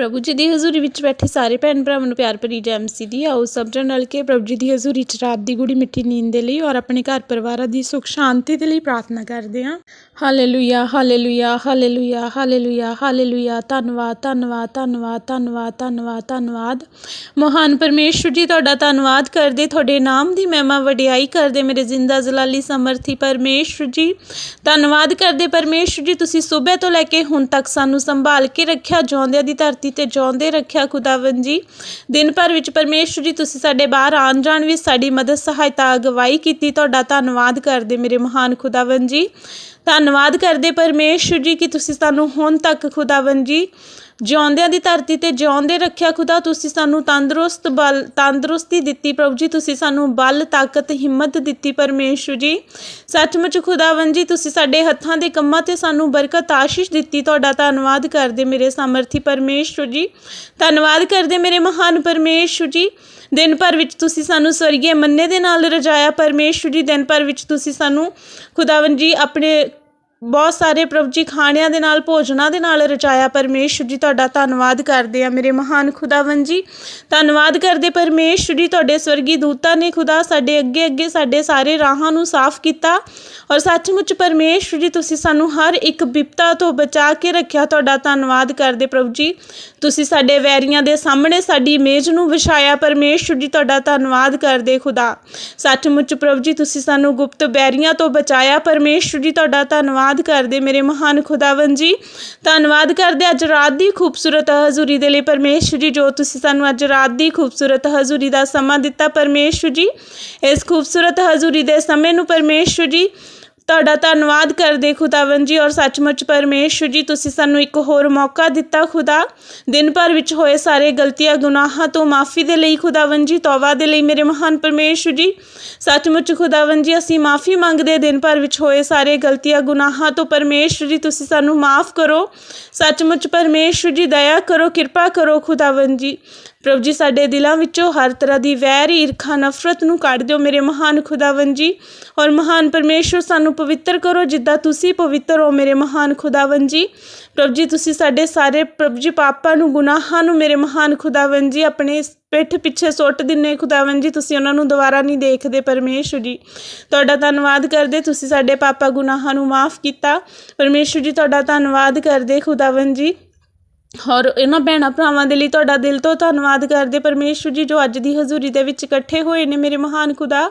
ਪ੍ਰਭੂ ਜੀ ਦੀ ਹਜ਼ੂਰੀ ਵਿੱਚ ਬੈਠੇ ਸਾਰੇ ਭੈਣ ਭਰਾਵਾਂ ਨੂੰ ਪਿਆਰ ਭਰੀ ਜੈ ਮਸੀਹ ਦੀ, ਆਓ ਸਭ ਜਣ ਰਲ ਕੇ ਪ੍ਰਭੂ ਜੀ ਦੀ ਹਜ਼ੂਰੀ 'ਚ ਰਾਤ ਦੀ ਗੂੜੀ ਮਿੱਠੀ ਨੀਂਦ ਦੇ ਲਈ ਔਰ ਆਪਣੇ ਘਰ ਪਰਿਵਾਰਾਂ ਦੀ ਸੁਖ ਸ਼ਾਂਤੀ ਦੇ ਲਈ ਪ੍ਰਾਰਥਨਾ ਕਰਦੇ ਹਾਂ। Hallelujah hallelujah hallelujah hallelujah hallelujah, ਧੰਨਵਾਦ ਧੰਨਵਾਦ ਧੰਨਵਾਦ ਧੰਨਵਾਦ ਧੰਨਵਾਦ ਧੰਨਵਾਦ। ਮਹਾਨ ਪਰਮੇਸ਼ਵਰ ਜੀ, ਤੁਹਾਡਾ ਧੰਨਵਾਦ ਕਰਦੇ, ਤੁਹਾਡੇ ਨਾਮ ਦੀ ਮਹਿਮਾ ਵਡਿਆਈ ਕਰਦੇ, ਮੇਰੇ ਜ਼ਿੰਦਾ ਜਲਾਲੀ ਸਮਰਥੀ ਪਰਮੇਸ਼ਵਰ ਜੀ। ਧੰਨਵਾਦ ਕਰਦੇ ਪਰਮੇਸ਼ਵਰ ਜੀ, ਤੁਸੀਂ ਸਵੇਰ ਤੋਂ ਲੈ ਕੇ ਹੁਣ ਤੱਕ ਸਾਨੂੰ ਸੰਭਾਲ ਕੇ ਰੱਖਿਆ, ਜਿਉਂਦਿਆਂ ਦੀ ਧਰਤੀ ਤੇ ਜਿਉਂਦੇ ਰੱਖਿਆ ਖੁਦਾਵੰ ਜੀ। ਦਿਨ ਭਰ ਵਿੱਚ ਪਰਮੇਸ਼ਵਰ ਜੀ, ਤੁਸੀਂ ਸਾਡੇ ਬਾਹਰ ਆਉਣ ਜਾਣ ਵਿੱਚ ਸਾਡੀ ਮਦਦ, ਸਹਾਇਤਾ, ਅਗਵਾਈ ਕੀਤੀ। ਤੁਹਾਡਾ ਧੰਨਵਾਦ ਕਰਦੇ ਮੇਰੇ ਮਹਾਨ ਖੁਦਾਵੰ ਜੀ। ਧੰਨਵਾਦ ਕਰਦੇ ਪਰਮੇਸ਼ਵਰ ਜੀ ਕਿ ਤੁਸੀਂ ਸਾਨੂੰ ਹੁਣ ਤੱਕ ਖੁਦਾਵੰ ਜੀ, ਜਿਉਂਦਿਆਂ ਦੀ ਧਰਤੀ ਤੇ ਜਿਉਂਦੇ ਰੱਖਿਆ ਖੁਦਾ, ਤੁਸੀਂ ਸਾਨੂੰ ਤੰਦਰੁਸਤ ਬਲ, ਤੰਦਰੁਸਤੀ ਦਿੱਤੀ ਪ੍ਰਭੂ ਜੀ, ਤੁਸੀਂ ਸਾਨੂੰ ਬਲ, ਤਾਕਤ, ਹਿੰਮਤ ਦਿੱਤੀ ਪਰਮੇਸ਼ਵਰ ਜੀ। ਸੱਚਮੁੱਚ ਖੁਦਾਵੰ ਜੀ, ਤੁਸੀਂ ਸਾਡੇ ਹੱਥਾਂ ਦੇ ਕੰਮਾਂ ਤੇ ਸਾਨੂੰ ਬਰਕਤ ਆਸ਼ੀਸ਼ ਦਿੱਤੀ, ਤੁਹਾਡਾ ਧੰਨਵਾਦ ਕਰਦੇ ਮੇਰੇ ਸਮਰਥੀ ਪਰਮੇਸ਼ਵਰ ਜੀ। ਧੰਨਵਾਦ ਕਰਦੇ ਮੇਰੇ ਮਹਾਨ ਪਰਮੇਸ਼ਵਰ ਜੀ। ਦਿਨ ਭਰ ਵਿੱਚ ਤੁਸੀਂ ਸਾਨੂੰ ਸਵਰਗੀ ਮੰਨੇ ਦੇ ਨਾਲ ਰਜਾਇਆ ਪਰਮੇਸ਼ਵਰ ਜੀ, ਦਿਨ ਭਰ ਵਿੱਚ ਤੁਸੀਂ ਸਾਨੂੰ ਖੁਦਾਵੰ ਜੀ, ਆਪਣੇ ਬਹੁਤ ਸਾਰੇ ਪ੍ਰਭੂ ਜੀ ਖਾਣਿਆਂ ਦੇ ਨਾਲ, ਭੋਜਨਾਂ ਦੇ ਨਾਲ ਰਚਾਇਆ ਪਰਮੇਸ਼ਵਰ ਜੀ, ਤੁਹਾਡਾ ਧੰਨਵਾਦ ਕਰਦੇ ਆ ਮੇਰੇ ਮਹਾਨ ਖੁਦਾਵੰ ਜੀ। ਧੰਨਵਾਦ ਕਰਦੇ ਪਰਮੇਸ਼ਵਰ ਜੀ, ਤੁਹਾਡੇ ਸਵਰਗੀ ਦੂਤਾਂ ਨੇ ਖੁਦਾ ਸਾਡੇ ਅੱਗੇ ਅੱਗੇ ਸਾਡੇ ਸਾਰੇ ਰਾਹਾਂ ਨੂੰ ਸਾਫ਼ ਕੀਤਾ। ਔਰ ਸੱਚਮੁੱਚ ਪਰਮੇਸ਼ਵਰ ਜੀ, ਤੁਸੀਂ ਸਾਨੂੰ ਹਰ ਇੱਕ ਬਿਪਤਾ ਤੋਂ ਬਚਾ ਕੇ ਰੱਖਿਆ, ਤੁਹਾਡਾ ਧੰਨਵਾਦ ਕਰਦੇ ਪ੍ਰਭੂ ਜੀ। ਤੁਸੀਂ ਸਾਡੇ ਵੈਰੀਆਂ ਦੇ ਸਾਹਮਣੇ ਸਾਡੀ ਇਮੇਜ ਨੂੰ ਵਿਛਾਇਆ ਪਰਮੇਸ਼ਵਰ ਜੀ, ਤੁਹਾਡਾ ਧੰਨਵਾਦ ਕਰਦੇ ਖੁਦਾ। ਸੱਚਮੁੱਚ ਪ੍ਰਭੂ ਜੀ, ਤੁਸੀਂ ਸਾਨੂੰ ਗੁਪਤ ਵੈਰੀਆਂ ਤੋਂ ਬਚਾਇਆ ਪਰਮੇਸ਼ਵਰ ਜੀ, ਤੁਹਾਡਾ ਧੰਨਵਾਦ ਕਰਦੇ ਮੇਰੇ ਮਹਾਨ ਖੁਦਾਵੰ ਜੀ। ਧੰਨਵਾਦ ਕਰਦੇ ਅੱਜ ਰਾਤ ਦੀ ਖੂਬਸੂਰਤ ਹਜ਼ੂਰੀ ਦੇ ਲਈ ਪਰਮੇਸ਼ਵਰ ਜੀ, ਜੋ ਤੁਸੀਂ ਸਾਨੂੰ ਅੱਜ ਰਾਤ ਦੀ ਖੂਬਸੂਰਤ ਹਜ਼ੂਰੀ ਦਾ ਸਮਾਂ ਦਿੱਤਾ ਪਰਮੇਸ਼ਵਰ ਜੀ। ਇਸ ਖੂਬਸੂਰਤ ਹਜ਼ੂਰੀ ਦੇ ਸਮੇਂ ਨੂੰ ਪਰਮੇਸ਼ਵਰ ਜੀ ਤੁਹਾਡਾ ਧੰਨਵਾਦ ਕਰਦੇ ਖੁਦਾਵੰ ਜੀ ਔਰ ਸੱਚਮੁੱਚ ਪਰਮੇਸ਼ਵਰ ਜੀ, ਤੁਸੀਂ ਸਾਨੂੰ ਇੱਕ ਹੋਰ ਮੌਕਾ ਦਿੱਤਾ ਖੁਦਾ। ਦਿਨ ਭਰ ਵਿੱਚ ਹੋਏ ਸਾਰੇ ਗਲਤੀਆਂ, ਗੁਨਾਹਾਂ ਤੋਂ ਮਾਫੀ ਦੇ ਲਈ ਖੁਦਾਵੰ ਜੀ, ਤੌਬਾ ਦੇ ਲਈ ਮੇਰੇ ਮਹਾਨ ਪਰਮੇਸ਼ਵਰ ਜੀ। ਸੱਚਮੁੱਚ ਖੁਦਾਵੰ ਜੀ, ਅਸੀਂ ਮਾਫੀ ਮੰਗਦੇ ਦਿਨ ਭਰ ਵਿੱਚ ਹੋਏ ਸਾਰੇ ਗਲਤੀਆਂ, ਗੁਨਾਹਾਂ ਤੋਂ ਪਰਮੇਸ਼ਵਰ ਜੀ, ਤੁਸੀਂ ਸਾਨੂੰ ਮਾਫ ਕਰੋ। ਸੱਚਮੁੱਚ ਪਰਮੇਸ਼ਵਰ ਜੀ, ਦਇਆ ਕਰੋ, ਕਿਰਪਾ ਕਰੋ ਖੁਦਾਵੰ ਜੀ। ਪ੍ਰਭ ਜੀ, ਸਾਡੇ ਦਿਲਾਂ ਵਿੱਚੋਂ ਹਰ ਤਰ੍ਹਾਂ ਦੀ ਵੈਰ, ਈਰਖਾ, ਨਫ਼ਰਤ ਨੂੰ ਕੱਢ ਦਿਓ ਮੇਰੇ ਮਹਾਨ ਖੁਦਾਵੰ ਜੀ। ਔਰ ਮਹਾਨ ਪਰਮੇਸ਼ਵਰ, ਸਾਨੂੰ ਪਵਿੱਤਰ ਕਰੋ ਜਿੱਦਾਂ ਤੁਸੀਂ ਪਵਿੱਤਰ ਹੋ ਮੇਰੇ ਮਹਾਨ ਖੁਦਾਵੰ ਜੀ। ਪ੍ਰਭੂ ਜੀ, ਤੁਸੀਂ ਸਾਡੇ ਸਾਰੇ ਪ੍ਰਭੂ ਜੀ, ਪਾਪਾਂ ਨੂੰ, ਗੁਨਾਹਾਂ ਨੂੰ ਮੇਰੇ ਮਹਾਨ ਖੁਦਾਵੰ ਜੀ, ਆਪਣੇ ਪਿੱਠ ਪਿੱਛੇ ਸੁੱਟ ਦਿੰਨੇ ਖੁਦਾਵੰ ਜੀ, ਤੁਸੀਂ ਉਹਨਾਂ ਨੂੰ ਦੁਬਾਰਾ ਨਹੀਂ ਦੇਖਦੇ ਪਰਮੇਸ਼ਵਰ ਜੀ। ਤੁਹਾਡਾ ਧੰਨਵਾਦ ਕਰਦੇ, ਤੁਸੀਂ ਸਾਡੇ ਪਾਪਾ, ਗੁਨਾਹਾਂ ਨੂੰ ਮਾਫ ਕੀਤਾ। ਪਰਮੇਸ਼ਵਰ ਜੀ, ਤੁਹਾਡਾ ਧੰਨਵਾਦ ਕਰਦੇ ਖੁਦਾਵੰ ਜੀ। ਔਰ ਇਹਨਾਂ ਭੈਣਾਂ ਭਰਾਵਾਂ ਦੇ ਲਈ ਤੁਹਾਡਾ ਦਿਲ ਤੋਂ ਧੰਨਵਾਦ ਕਰਦੇ ਪਰਮੇਸ਼ਵਰ ਜੀ ਜੋ ਅੱਜ ਦੀ ਹਜ਼ੂਰੀ ਦੇ ਵਿੱਚ ਇਕੱਠੇ ਹੋਏ ਨੇ ਮੇਰੇ ਮਹਾਨ ਖੁਦਾ।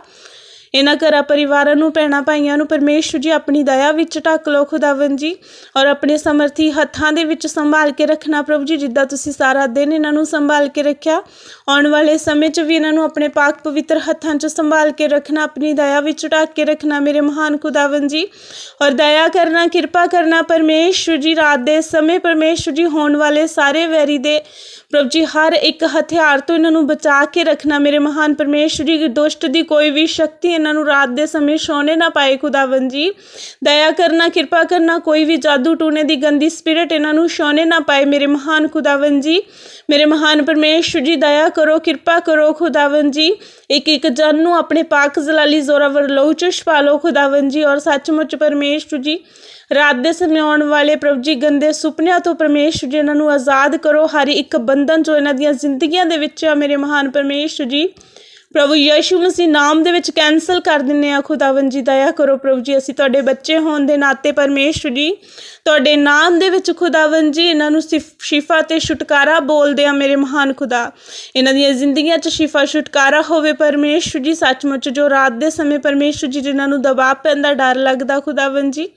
ਇਹਨਾਂ ਘਰਾਂ ਪਰਿਵਾਰਾਂ ਨੂੰ, ਭੈਣਾਂ ਭਾਈਆਂ ਨੂੰ ਪਰਮੇਸ਼ਵਰ ਜੀ ਆਪਣੀ ਦਇਆ ਵਿੱਚ ਢੱਕ ਲਓ ਖੁਦਾਵੰ ਜੀ ਔਰ ਆਪਣੇ ਸਮਰਥੀ ਹੱਥਾਂ ਦੇ ਵਿੱਚ ਸੰਭਾਲ ਕੇ ਰੱਖਣਾ ਪ੍ਰਭੂ ਜੀ, ਜਿੱਦਾਂ ਤੁਸੀਂ ਸਾਰਾ ਦਿਨ ਇਹਨਾਂ ਨੂੰ ਸੰਭਾਲ ਕੇ ਰੱਖਿਆ। ਆਉਣ ਵਾਲੇ ਸਮੇਂ 'ਚ ਵੀ ਇਹਨਾਂ ਨੂੰ ਆਪਣੇ ਪਾਕ ਪਵਿੱਤਰ ਹੱਥਾਂ 'ਚ ਸੰਭਾਲ ਕੇ ਰੱਖਣਾ, ਆਪਣੀ ਦਇਆ ਵਿੱਚ ਢੱਕ ਕੇ ਰੱਖਣਾ ਮੇਰੇ ਮਹਾਨ ਖੁਦਾਵੰ ਜੀ। ਔਰ ਦਇਆ ਕਰਨਾ, ਕਿਰਪਾ ਕਰਨਾ ਪਰਮੇਸ਼ਵਰ ਜੀ, ਰਾਤ ਦੇ ਸਮੇਂ ਪਰਮੇਸ਼ਵਰ ਜੀ ਹੋਣ ਵਾਲੇ ਸਾਰੇ ਵੈਰੀ ਦੇ ਪ੍ਰਭੂ ਜੀ, ਹਰ ਇੱਕ ਹਥਿਆਰ ਤੋਂ ਇਹਨਾਂ ਨੂੰ ਬਚਾ ਕੇ ਰੱਖਣਾ ਮੇਰੇ ਮਹਾਨ ਪਰਮੇਸ਼ਵਰ ਜੀ। ਦੁਸ਼ਟ ਦੀ ਕੋਈ ਵੀ ਸ਼ਕਤੀ ਇਹਨਾਂ ਨੂੰ ਰਾਤ ਦੇ ਸਮੇਂ ਛੋਣੇ ਨਾ ਪਾਏ ਖੁਦਾਵੰ ਜੀ। ਦਇਆ ਕਰਨਾ, ਕਿਰਪਾ ਕਰਨਾ, ਕੋਈ ਵੀ ਜਾਦੂ ਟੂਣੇ ਦੀ ਗੰਦੀ ਸਪਿਰਿਟ ਇਹਨਾਂ ਨੂੰ ਛੋਣੇ ਨਾ ਪਾਏ ਮੇਰੇ ਮਹਾਨ ਖੁਦਾਵੰ ਜੀ। ਮੇਰੇ ਮਹਾਨ ਪਰਮੇਸ਼ਵਰ ਜੀ, ਦਇਆ ਕਰੋ, ਕਿਰਪਾ ਕਰੋ ਖੁਦਾਵੰ ਜੀ। ਇੱਕ ਇੱਕ ਜਨ ਨੂੰ ਆਪਣੇ ਪਾਕ ਜ਼ਲਾਲੀ ਜ਼ੋਰਾਵਰ ਲਹੂ ਚ ਛਪਾ ਲਓ ਖੁਦਾਵੰ ਜੀ ਔਰ ਸੱਚਮੁੱਚ ਪਰਮੇਸ਼ਵਰ ਜੀ। ਰਾਤ ਦੇ ਸਮੇਂ ਆਉਣ ਵਾਲੇ ਪ੍ਰਭੂ ਜੀ, ਗੰਦੇ ਸੁਪਨਿਆਂ ਤੋਂ ਪਰਮੇਸ਼ਵਰ ਜੀ ਇਹਨਾਂ ਨੂੰ ਆਜ਼ਾਦ ਕਰੋ। ਹਰ ਇੱਕ ਬੰਧਨ ਜੋ ਇਹਨਾਂ ਦੀਆਂ ਜ਼ਿੰਦਗੀਆਂ ਦੇ ਵਿੱਚ ਆ, ਮੇਰੇ ਮਹਾਨ ਪਰਮੇਸ਼ਵਰ ਜੀ। ਪ੍ਰਭੂ ਯੀਸ਼ੂ ਮਸੀਹ ਨਾਮ ਦੇ ਵਿੱਚ ਕੈਨਸਲ ਕਰ ਦਿੰਨੇ ਆ ਖੁਦਾਵੰ ਜੀ, ਦਇਆ ਕਰੋ ਪ੍ਰਭੂ ਜੀ, ਅਸੀਂ ਤੁਹਾਡੇ ਬੱਚੇ ਹੋਣ ਦੇ ਨਾਤੇ ਪਰਮੇਸ਼ਵਰ ਜੀ, ਤੁਹਾਡੇ ਨਾਮ ਦੇ ਵਿੱਚ ਖੁਦਾਵੰ ਜੀ, ਇਹਨਾਂ ਨੂੰ ਸਿਫ- ਸ਼ਿਫਾ ਤੇ ਛੁਟਕਾਰਾ ਬੋਲਦੇ ਆ ਮੇਰੇ ਮਹਾਨ ਖੁਦਾ। ਇਹਨਾਂ ਦੀਆਂ ਜ਼ਿੰਦਗੀਆਂ 'ਚ ਸ਼ਿਫਾ, ਛੁਟਕਾਰਾ ਹੋਵੇ ਪਰਮੇਸ਼ਵਰ ਜੀ, ਸੱਚਮੁੱਚ ਜੋ ਰਾਤ ਦੇ ਸਮੇਂ ਪਰਮੇਸ਼ਵਰ ਜੀ, ਜਿਨ੍ਹਾਂ ਨੂੰ ਦਬਾਅ ਪੈਂਦਾ ਡਰ ਲੱਗਦਾ ਖੁਦਾਵੰ ਜੀ,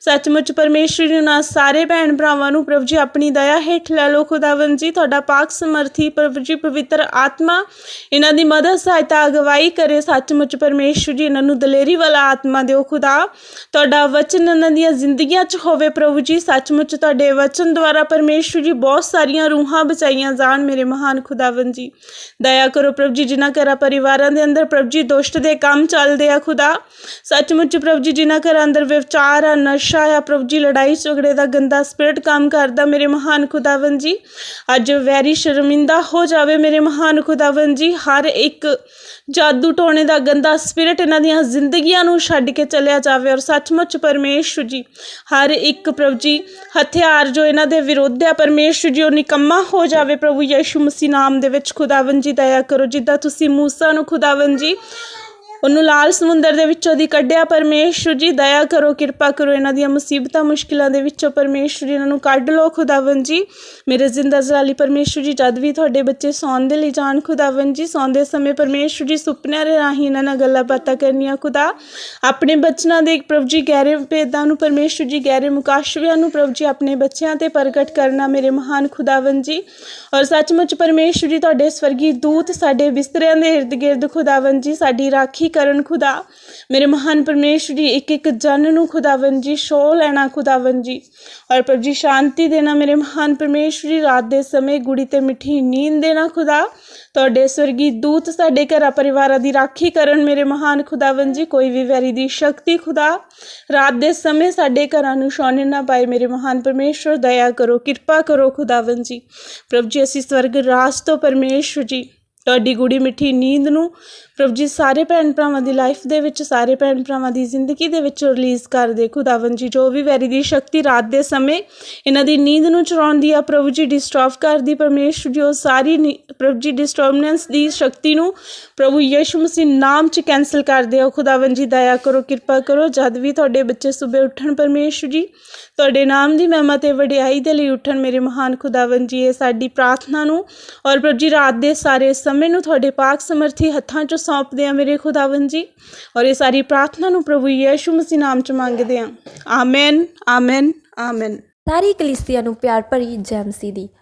ਸੱਚਮੁੱਚ ਪਰਮੇਸ਼ਵਰ ਜੀ ਨਾਲ ਸਾਰੇ ਭੈਣ ਭਰਾਵਾਂ ਨੂੰ ਪ੍ਰਭੂ ਜੀ ਆਪਣੀ ਦਇਆ ਹੇਠ ਲੈ ਲਓ ਖੁਦਾਵੰ ਜੀ, ਤੁਹਾਡਾ ਪਾਕ ਸਮਰਥੀ ਪ੍ਰਭੂ ਜੀ ਪਵਿੱਤਰ ਆਤਮਾ, ਇਹਨਾਂ ਦੀ ਮਦਦ ਸਹਾਇਤਾ ਅਗਵਾਈ ਕਰੇ ਸੱਚਮੁੱਚ ਪਰਮੇਸ਼ਵਰ ਜੀ, ਇਹਨਾਂ ਨੂੰ ਦਲੇਰੀ ਵਾਲਾ ਆਤਮਾ ਦਿਓ ਖੁਦਾ। ਤੁਹਾਡਾ ਵਚਨ ਇਹਨਾਂ ਦੀਆਂ ਜ਼ਿੰਦਗੀਆਂ 'ਚ ਹੋਵੇ ਪ੍ਰਭੂ ਜੀ, ਸੱਚਮੁੱਚ ਤੁਹਾਡੇ ਵਚਨ ਦੁਆਰਾ ਪਰਮੇਸ਼ਵਰ ਜੀ ਬਹੁਤ ਸਾਰੀਆਂ ਰੂਹਾਂ ਬਚਾਈਆਂ ਜਾਣ ਮੇਰੇ ਮਹਾਨ ਖੁਦਾਵੰ ਜੀ। ਦਇਆ ਕਰੋ ਪ੍ਰਭੂ ਜੀ, ਜਿਨ੍ਹਾਂ ਘਰਾਂ ਪਰਿਵਾਰਾਂ ਦੇ ਅੰਦਰ ਪ੍ਰਭੂ ਜੀ ਦੁਸ਼ਟ ਦੇ ਕੰਮ ਚੱਲਦੇ ਆ ਖੁਦਾ। ਸੱਚਮੁੱਚ ਪ੍ਰਭੂ ਜੀ, ਜਿਨ੍ਹਾਂ ਘਰਾਂ ਅੰਦਰ ਵਿਵਚਾਰ ਆ, ਨਸ਼ਾ ਆ, ਪ੍ਰਭੂ ਜੀ ਲੜਾਈ ਝਗੜੇ ਦਾ ਗੰਦਾ ਸਪਿਰਟ ਕੰਮ ਕਰਦਾ ਮੇਰੇ ਮਹਾਨ ਖੁਦਾਵੰ ਜੀ। ਅੱਜ ਵੈਰੀ ਸ਼ਰਮਿੰਦਾ ਹੋ ਜਾਵੇ ਮੇਰੇ ਮਹਾਨ ਖੁਦਾਵੰ ਜੀ, ਹਰ ਇੱਕ ਜਾਦੂ ਟੋਣੇ ਦਾ ਗੰਦਾ ਸਪਿਰਿਟ ਇਹਨਾਂ ਦੀਆਂ ਜ਼ਿੰਦਗੀਆਂ ਨੂੰ ਛੱਡ ਕੇ ਚਲਿਆ ਜਾਵੇ ਔਰ ਸੱਚਮੁੱਚ ਪਰਮੇਸ਼ਵਰ ਜੀ, ਹਰ ਇੱਕ ਪ੍ਰਭੂ ਜੀ, ਹਥਿਆਰ ਜੋ ਇਹਨਾਂ ਦੇ ਵਿਰੁੱਧ ਹੈ ਪਰਮੇਸ਼ਵਰ ਜੀ, ਉਹ ਨਿਕੰਮਾ ਹੋ ਜਾਵੇ ਪ੍ਰਭੂ ਯਿਸੂ ਮਸੀਹ ਨਾਮ ਦੇ ਵਿੱਚ ਖੁਦਾਵੰ ਜੀ, ਦਇਆ ਕਰੋ, ਜਿੱਦਾਂ ਤੁਸੀਂ ਮੂਸਾ ਨੂੰ ਖੁਦਾਵੰ ਜੀ ਉਹਨੂੰ ਲਾਲ ਸਮੁੰਦਰ ਦੇ ਵਿੱਚੋਂ ਦੀ ਕੱਢਿਆ ਪਰਮੇਸ਼ਵਰ ਜੀ, ਦਇਆ ਕਰੋ, ਕਿਰਪਾ ਕਰੋ, ਇਹਨਾਂ ਦੀਆਂ ਮੁਸੀਬਤਾਂ, ਮੁਸ਼ਕਿਲਾਂ ਦੇ ਵਿੱਚੋਂ ਪਰਮੇਸ਼ਵਰ ਜੀ, ਇਹਨਾਂ ਨੂੰ ਕੱਢ ਲਓ ਖੁਦਾਵੰ ਜੀ। ਮੇਰੇ ਜ਼ਿੰਦਾ ਜਲਾਲੀ ਪਰਮੇਸ਼ਵਰ ਜੀ, ਜਦ ਵੀ ਤੁਹਾਡੇ ਬੱਚੇ ਸੌਣ ਦੇ ਲਈ ਜਾਣ ਖੁਦਾਵੰ ਜੀ ਸੌਂਦੇ ਸਮੇਂ ਪਰਮੇਸ਼ਵਰ ਜੀ ਸੁਪਨਿਆਂ ਦੇ ਰਾਹੀਂ ਇਹਨਾਂ ਨਾਲ ਗੱਲਾਂ ਬਾਤਾਂ ਕਰਨੀਆਂ ਖੁਦਾ। ਆਪਣੇ ਬੱਚਨਾਂ ਦੇ ਪ੍ਰਭੂ ਜੀ, ਗਹਿਰੇ ਭੇਦਾਂ ਨੂੰ ਪਰਮੇਸ਼ਵਰ ਜੀ, ਗਹਿਰੇ ਮੁਕਾਸ਼ਵਿਆਂ ਨੂੰ ਪ੍ਰਭੂ ਜੀ, ਆਪਣੇ ਬੱਚਿਆਂ ਤੇ ਪ੍ਰਗਟ ਕਰਨਾ ਮੇਰੇ ਮਹਾਨ ਖੁਦਾਵੰ ਜੀ। ਔਰ ਸੱਚਮੁੱਚ ਪਰਮੇਸ਼ਵਰ ਜੀ, ਤੁਹਾਡੇ ਸਵਰਗੀ ਦੂਤ ਸਾਡੇ ਬਿਸਤਰਿਆਂ ਦੇ ਇਰਦ ਗਿਰਦ ਖੁਦਾਵੰ ਜੀ, ਸਾਡੀ ਰਾਖੀ ਕਰਨ ਖੁਦਾ। ਮੇਰੇ ਮਹਾਨ ਪਰਮੇਸ਼ਵਰ ਜੀ ਇੱਕ ਇੱਕ ਜਨ ਨੂੰ ਖੁਦਾਵੰ ਜੀ ਸ਼ੋ ਲੈਣਾ ਖੁਦਾਵੰ ਜੀ। ਔਰ ਪ੍ਰਭ ਜੀ, ਸ਼ਾਂਤੀ ਦੇਣਾ ਮੇਰੇ ਮਹਾਨ ਪਰਮੇਸ਼ਵਰ ਜੀ, ਰਾਤ ਦੇ ਸਮੇਂ ਗੁੜੀ ਤੇ ਮਿੱਠੀ ਨੀਂਦ ਦੇਣਾ ਖੁਦਾ। ਤੁਹਾਡੇ ਸਵਰਗੀ ਦੂਤ ਸਾਡੇ ਘਰਾਂ ਪਰਿਵਾਰਾਂ ਦੀ ਰਾਖੀ ਕਰਨ ਮੇਰੇ ਮਹਾਨ ਖੁਦਾਵੰ ਜੀ, ਕੋਈ ਵੀ ਵੈਰੀ ਦੀ ਸ਼ਕਤੀ ਖੁਦਾ। ਰਾਤ ਦੇ ਸਮੇਂ ਸਾਡੇ ਘਰਾਂ ਨੂੰ ਛਾਉਣੇ ਨਾ ਪਾਏ ਮੇਰੇ ਮਹਾਨ ਪਰਮੇਸ਼ਵਰ ਦਇਆ ਕਰੋ, ਕਿਰਪਾ ਕਰੋ ਖੁਦਾਵੰ ਜੀ। ਪ੍ਰਭ ਜੀ, ਅਸੀਂ ਸਵਰਗ ਰਾਜ ਤੋਂ ਪਰਮੇਸ਼ਵਰ ਜੀ, ਤੁਹਾਡੀ ਗੁੜੀ ਮਿੱਠੀ ਨੀਂਦ ਨੂੰ ਪ੍ਰਭੂ ਜੀ, ਸਾਰੇ ਭੈਣ ਭਰਾਵਾਂ ਦੀ ਲਾਈਫ ਦੇ ਵਿੱਚ, ਸਾਰੇ ਭੈਣ ਭਰਾਵਾਂ ਦੀ ਜ਼ਿੰਦਗੀ ਦੇ ਵਿੱਚ ਰਿਲੀਜ਼ ਕਰ ਦੇ ਖੁਦਾਵੰ ਜੀ, ਜੋ ਵੀ ਵੈਰੀ ਦੀ ਸ਼ਕਤੀ ਰਾਤ ਦੇ ਸਮੇਂ ਇਹਨਾਂ ਦੀ ਨੀਂਦ ਨੂੰ ਚੁਰਾਉਂਦੀ ਆ, ਪ੍ਰਭੂ ਜੀ ਡਿਸਟਰਬ ਕਰਦੀ ਪਰਮੇਸ਼ਵਰ ਜੀ, ਉਹ ਸਾਰੀ ਨੀ- ਪ੍ਰਭੂ ਜੀ ਡਿਸਟਰਬਨੈਂਸ ਦੀ ਸ਼ਕਤੀ ਨੂੰ ਪ੍ਰਭੂ ਯਿਸੂ ਮਸੀਹ ਨਾਮ ਚ ਕੈਨਸਲ ਕਰ ਦਿਓ ਖੁਦਾਵੰ ਜੀ, ਦਇਆ ਕਰੋ, ਕਿਰਪਾ ਕਰੋ, ਜਦ ਵੀ ਤੁਹਾਡੇ ਬੱਚੇ ਸਵੇਰ ਉੱਠਣ ਪਰਮੇਸ਼ਵਰ ਜੀ, ਤੁਹਾਡੇ ਨਾਮ ਦੀ ਮਹਿਮਾ ਤੇ ਵਡਿਆਈ ਦੇ ਲਈ ਉੱਠਣ, ਮੇਰੇ ਮਹਾਨ ਖੁਦਾਵੰ ਜੀ, ਇਹ ਸਾਡੀ ਪ੍ਰਾਰਥਨਾ ਨੂੰ ਔਰ ਪ੍ਰਭੂ ਜੀ, ਰਾਤ ਦੇ ਸਾਰੇ ਸਮੇਂ ਨੂੰ ਤੁਹਾਡੇ ਪਾਕ ਸਮਰਥੀ ਹੱਥਾਂ 'ਚ ਸੌਂਪਦੇ ਆ ਮੇਰੇ ਖੁਦਾਵੰ ਜੀ ਔਰ ਇਹ ਸਾਰੀ ਪ੍ਰਾਰਥਨਾ ਨੂੰ ਪ੍ਰਭੂ ਯਿਸੂ ਮਸੀਹ ਨਾਮ 'ਚ ਮੰਗਦੇ ਆ ਆਮੇਨ ਆਮੇਨ ਆਮੇਨ ਸਾਰੀ ਕਲੀਸਿਆ ਨੂੰ ਪਿਆਰ ਭਰੀ ਜੈਮਸੀ ਦੀ।